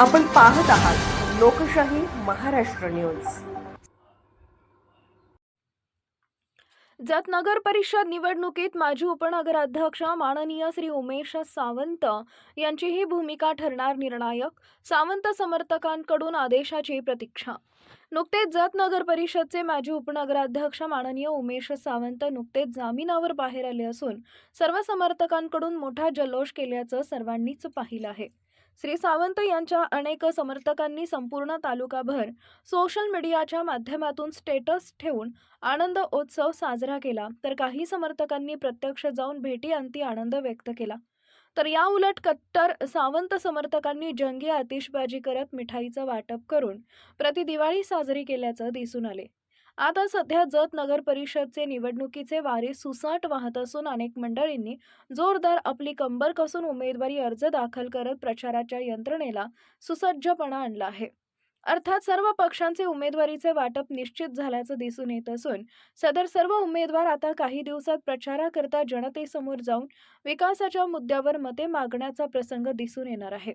आपण पाहत आहात लोकशाही महाराष्ट्र न्यूज. जत नगर परिषद निवडणुकीत माजी उपनगराध्यक्ष माननीय श्री उमेश सावंत यांचीही भूमिका ठरणार निर्णायक सावंत समर्थकांकडून आदेशाची प्रतीक्षा. नुकतेच जत नगर परिषदचे माजी उपनगराध्यक्ष माननीय उमेश सावंत नुकतेच जामिनावर बाहेर आले असून सर्व समर्थकांकडून मोठा जल्लोष केल्याचं सर्वांनीच पाहिलं आहे. श्री सावंत यांच्या अनेक समर्थकांनी संपूर्ण तालुकाभर सोशल मीडियाच्या माध्यमातून स्टेटस ठेवून आनंद उत्सव साजरा केला. तर काही समर्थकांनी प्रत्यक्ष जाऊन भेटी अंती आनंद व्यक्त केला. तर या उलट कट्टर सावंत समर्थकांनी जंगी आतिषबाजी करत मिठाईचं वाटप करून प्रति दिवाळी साजरी केल्याचं दिसून आले. आता सध्या जत नगर परिषदचे निवडणुकीचे वारे सुसाट वाहत असून अनेक मंडळींनी जोरदार आपली कंबर कसून उमेदवारी अर्ज दाखल करत प्रचाराच्या यंत्रणेला सुसज्जपणा आणला आहे. अर्थात सर्व पक्षांचे उमेदवारीचे वाटप निश्चित झाल्याचं दिसून येत असून सदर सर्व उमेदवार आता काही दिवसात प्रचाराकरता जनतेसमोर जाऊन विकासाच्या मुद्द्यावर मते मागण्याचा प्रसंग दिसून येणार आहे.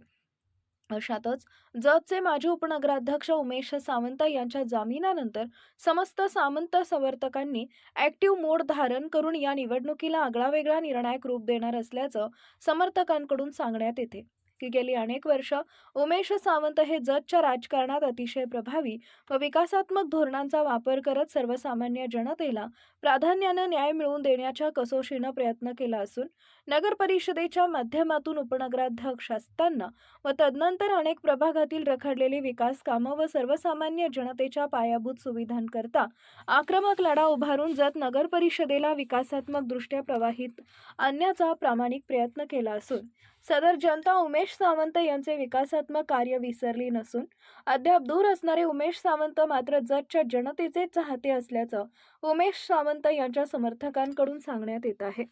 अशातच जतचे माजी उपनगराध्यक्ष उमेश सावंत यांच्या जामिनानंतर समस्त सामंत समर्थकांनी ऍक्टिव्ह मोड धारण करून या निवडणुकीला आगळावेगळा निर्णायक रूप देणार असल्याचं समर्थकांकडून सांगण्यात येते. की गेली अनेक वर्ष उमेश सावंत हे जतच्या राजकारणात अतिशय प्रभावी व विकासात्मक धोरणांचा वापर करत सर्वसामान्य जनतेला प्राधान्यानं न्याय मिळवून देण्याच्या कसोशीनं प्रयत्न केला असून नगर परिषदेच्या माध्यमातून उपनगराध्यक्ष असताना व तदनंतर अनेक प्रभागातील रखडलेली विकास कामं व सर्वसामान्य जनतेच्या पायाभूत सुविधांकरता आक्रमक लढा उभारून जत नगर परिषदेला विकासात्मक दृष्ट्या प्रवाहित आणण्याचा प्रामाणिक प्रयत्न केला असून सदर जनता उमेश सावंत यांचे विकासात्मक कार्य विसरली नसून अद्याप दूर असणारे उमेश सावंत मात्र जतच्या जनतेचे चाहते असल्याचं उमेश सावंत यांच्या समर्थकांकडून सांगण्यात येत आहे.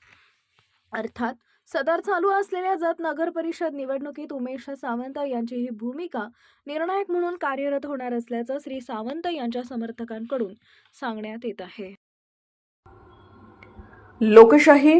अर्थात सदर चालू असलेल्या जत नगर परिषद निवडणुकीत उमेश सावंत यांची ही भूमिका निर्णायक म्हणून कार्यरत होणार असल्याचं श्री सावंत यांच्या समर्थकांकडून सांगण्यात येत आहे. लोकशाही